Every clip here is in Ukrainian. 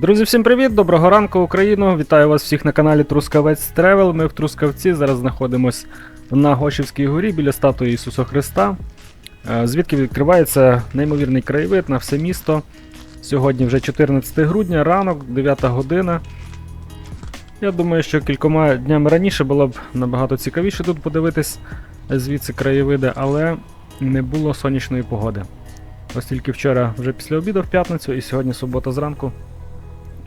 Друзі, всім привіт! Доброго ранку, Україно! Вітаю вас всіх на каналі Трускавець Тревел. Ми в Трускавці зараз знаходимось на Гошівській горі біля статуї Ісуса Христа, е, звідки відкривається неймовірний краєвид на все місто. Сьогодні вже 14 грудня, ранок, 9 година. Я думаю, що кількома днями раніше було б набагато цікавіше тут подивитись звідси краєвиди, але не було сонячної погоди. Ось тільки вчора, вже після обіду в п'ятницю, і сьогодні субота зранку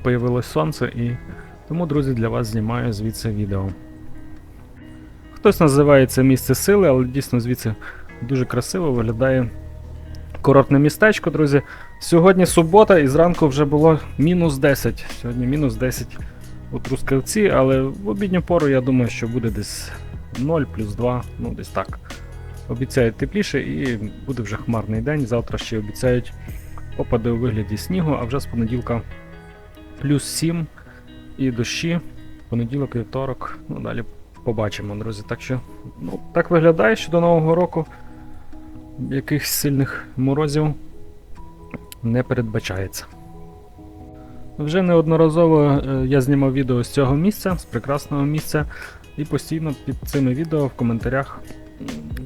появилось сонце, і тому, друзі, для вас знімаю звідси відео. Хтось називає це місце сили, але дійсно звідси дуже красиво виглядає курортне містечко, друзі. Сьогодні субота, і зранку вже було мінус 10. Сьогодні мінус 10 у Трускавці, але в обідню пору я думаю, що буде десь 0 плюс 2, ну десь так. Обіцяють тепліше і буде вже хмарний день. Завтра ще обіцяють опади у вигляді снігу, а вже з понеділка плюс 7 і дощі. Понеділок, вівторок. Ну, далі побачимо, друзі. Так що, ну, так виглядає, що до Нового року якихось сильних морозів не передбачається. Вже неодноразово е, я знімав відео з цього місця, з прекрасного місця, і постійно під цими відео в коментарях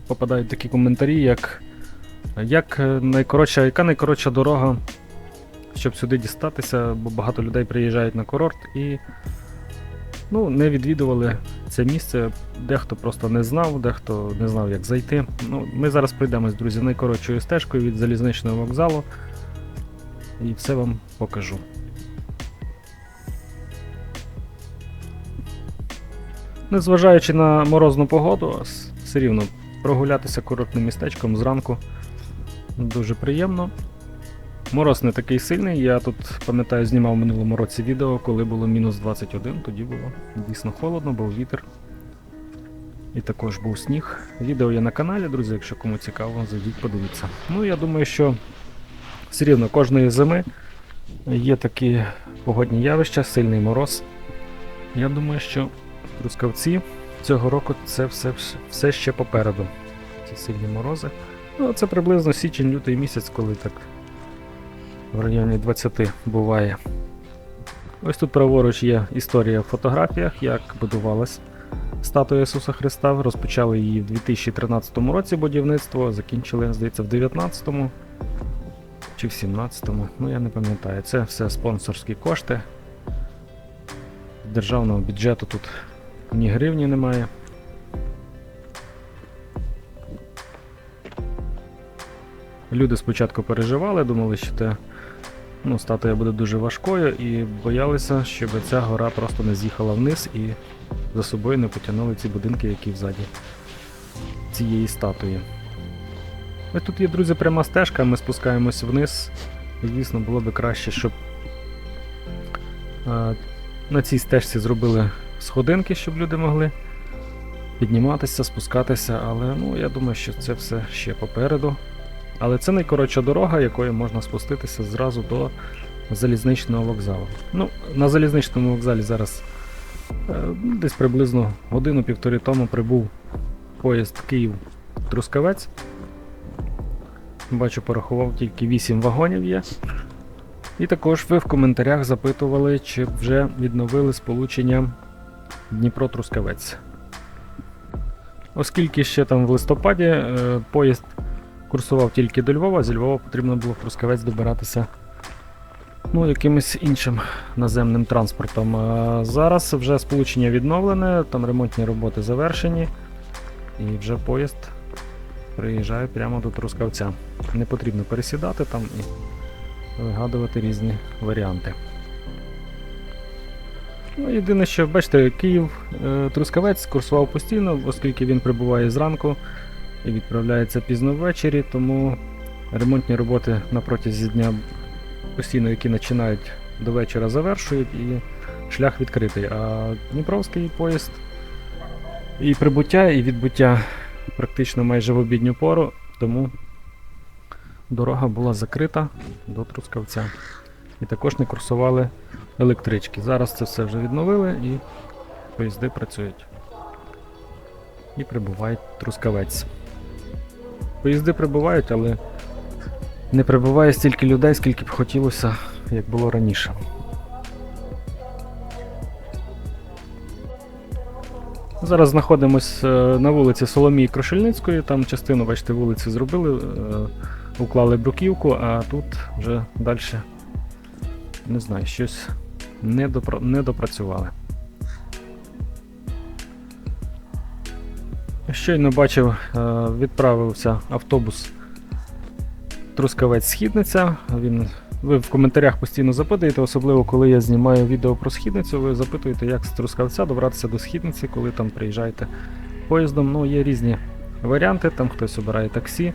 попадають такі коментарі, як, як е, найкоротша, яка найкоротша дорога щоб сюди дістатися, бо багато людей приїжджають на курорт і ну, не відвідували це місце. Дехто просто не знав, дехто не знав, як зайти. Ну, Ми зараз пройдемось, друзі, найкоротшою стежкою від залізничного вокзалу і все вам покажу. Незважаючи на морозну погоду, все рівно прогулятися курортним містечком зранку дуже приємно. Мороз не такий сильний. Я тут пам'ятаю, знімав в минулому році відео, коли було мінус 21, тоді було дійсно холодно, був вітер. І також був сніг. Відео є на каналі, друзі, якщо кому цікаво, зайдіть, подивіться. Ну, я думаю, що все рівно кожної зими є такі погодні явища, сильний мороз. Я думаю, що трускавці цього року це все, все ще попереду. Ці сильні морози. Ну, це приблизно січень-лютий місяць, коли так в районі 20 буває. Ось тут праворуч є історія в фотографіях, як будувалась статуя Ісуса Христа. Розпочали її в 2013 році будівництво, закінчили, здається, в 2019 чи в 17-му, ну я не пам'ятаю. Це все спонсорські кошти. Державного бюджету тут ні гривні немає. Люди спочатку переживали, думали, що те, ну, статуя буде дуже важкою, і боялися, щоб ця гора просто не з'їхала вниз і за собою не потягнули ці будинки, які взаді цієї статуї. Ось тут є, друзі, пряма стежка, ми спускаємось вниз. І, звісно, було би краще, щоб е, на цій стежці зробили сходинки, щоб люди могли підніматися, спускатися, але ну, я думаю, що це все ще попереду. Але це найкоротша дорога, якою можна спуститися зразу до залізничного вокзалу. Ну, на залізничному вокзалі зараз е, десь приблизно годину-півтори тому прибув поїзд Київ-Трускавець. Бачу, порахував тільки 8 вагонів є. І також ви в коментарях запитували, чи вже відновили сполучення Дніпро-Трускавець. Оскільки ще там в листопаді е, поїзд курсував тільки до Львова, зі Львова потрібно було в Трускавець добиратися ну, якимось іншим наземним транспортом. Зараз вже сполучення відновлене, там ремонтні роботи завершені, і вже поїзд приїжджає прямо до Трускавця. Не потрібно пересідати там і вигадувати різні варіанти. Ну, єдине, що бачите, Київ е, Трускавець курсував постійно, оскільки він прибуває зранку і відправляється пізно ввечері, тому ремонтні роботи на протязі дня постійно, які починають до вечора, завершують і шлях відкритий. А Дніпровський поїзд і прибуття, і відбуття практично майже в обідню пору, тому дорога була закрита до Трускавця. І також не курсували електрички. Зараз це все вже відновили і поїзди працюють. І прибувають Трускавець. Поїзди прибувають, але не прибуває стільки людей, скільки б хотілося, як було раніше. Зараз знаходимося е, на вулиці Соломії Крошельницької, там частину, бачите, вулиці зробили, е, уклали бруківку, а тут вже далі, не знаю, щось недопра... недопрацювали. Щойно бачив, е, відправився автобус Трускавець Східниця. Він, ви в коментарях постійно запитуєте, особливо коли я знімаю відео про східницю, ви запитуєте, як з Трускавця добратися до східниці, коли там приїжджаєте поїздом. Ну, є різні варіанти, там хтось обирає таксі, е,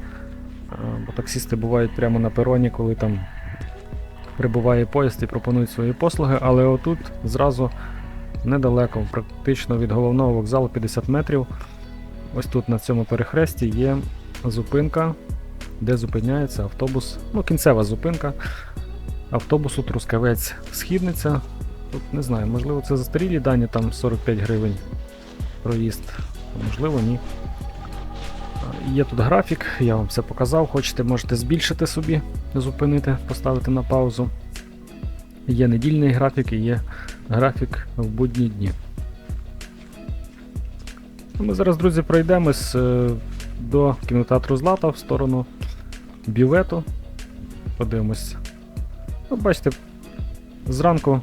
бо таксісти бувають прямо на пероні, коли там прибуває поїзд і пропонують свої послуги, але отут зразу недалеко, практично від головного вокзалу 50 метрів. Ось тут на цьому перехресті є зупинка, де зупиняється автобус, ну, кінцева зупинка автобусу Трускавець Східниця. Тут не знаю, можливо, це застарілі дані, там 45 гривень проїзд, можливо, ні. Є тут графік, я вам все показав. Хочете, можете збільшити собі, зупинити, поставити на паузу. Є недільний графік і є графік в будні дні. Ну, Ми зараз, друзі, пройдемось е, до кінотеатру Злата в сторону бювету. Подивимось. Ну, бачите, зранку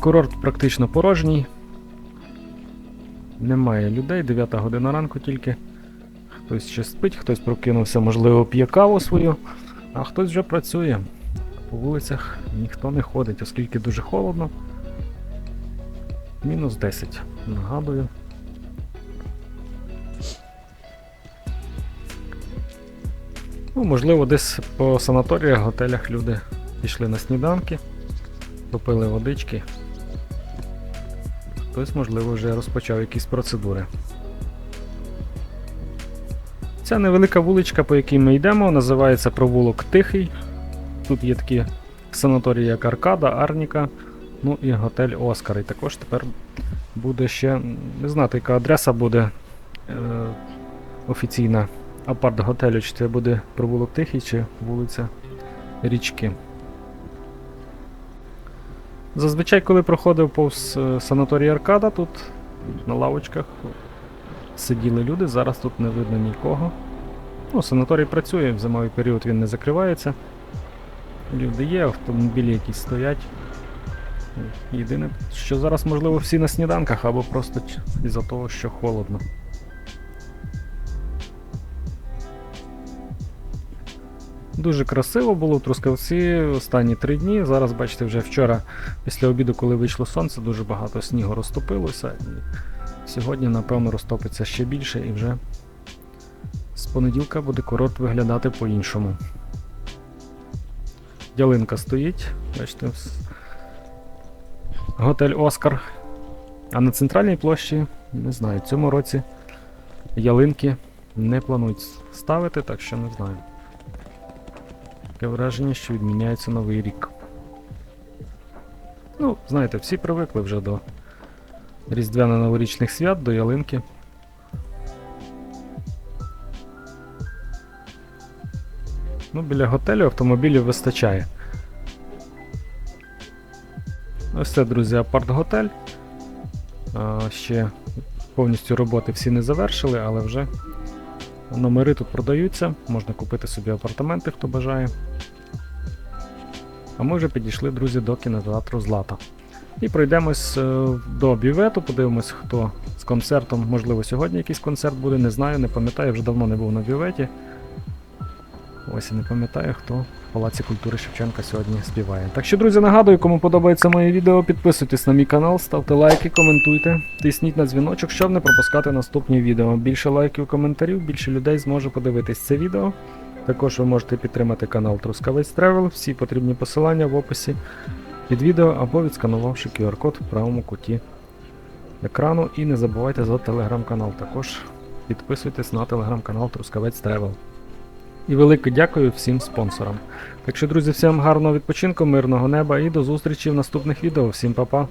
курорт практично порожній. Немає людей, 9 година ранку тільки. Хтось ще спить, хтось прокинувся, можливо, п'є каву свою, а хтось вже працює. По вулицях ніхто не ходить, оскільки дуже холодно. Мінус 10. Нагадую. Ну, можливо, десь по санаторіях, готелях люди пішли на сніданки, попили водички. Хтось, можливо, вже розпочав якісь процедури. Ця невелика вуличка, по якій ми йдемо, називається провулок Тихий. Тут є такі санаторії, як Аркада, Арніка, ну і готель Оскар. І також тепер буде ще, не знати, яка адреса буде е, офіційна апарт-готелю, чи це буде провулок Тихий, чи вулиця Річки. Зазвичай, коли проходив повз е, санаторій Аркада, тут на лавочках сиділи люди, зараз тут не видно нікого. Ну, санаторій працює, в зимовий період він не закривається. Люди є, автомобілі якісь стоять. Єдине, що зараз, можливо, всі на сніданках або просто із-за того, що холодно. Дуже красиво було в Трускавці останні три дні. Зараз, бачите, вже вчора після обіду, коли вийшло сонце, дуже багато снігу розтопилося. І сьогодні, напевно, розтопиться ще більше і вже з понеділка буде курорт виглядати по-іншому. Ялинка стоїть, бачите, готель Оскар. А на центральній площі, не знаю, в цьому році ялинки не планують ставити, так що не знаю. Таке враження, що відміняється новий рік. Ну, знаєте, всі привикли вже до різдвяно-новорічних свят, до ялинки. Ну, біля готелю автомобілів вистачає. Ось це, друзі, апарт-готель. Ще повністю роботи всі не завершили, але вже номери тут продаються. Можна купити собі апартаменти, хто бажає. А ми вже підійшли, друзі, до кінотеатру Злата. І пройдемось е, до бювету, подивимось, хто з концертом. Можливо, сьогодні якийсь концерт буде, не знаю, не пам'ятаю, вже давно не був на бюветі. Ось і не пам'ятаю, хто Палаці культури Шевченка сьогодні співає. Так що, друзі, нагадую, кому подобається моє відео, підписуйтесь на мій канал, ставте лайки, коментуйте, тисніть на дзвіночок, щоб не пропускати наступні відео. Більше лайків, коментарів, більше людей зможе подивитись це відео. Також ви можете підтримати канал Трускавець Тревел, всі потрібні посилання в описі під відео або відсканувавши QR-код в правому куті екрану. І не забувайте за телеграм-канал. Також підписуйтесь на телеграм-канал Трускавець Тревел. І велике дякую всім спонсорам. Так що, друзі, всім гарного відпочинку, мирного неба і до зустрічі в наступних відео. Всім па-па!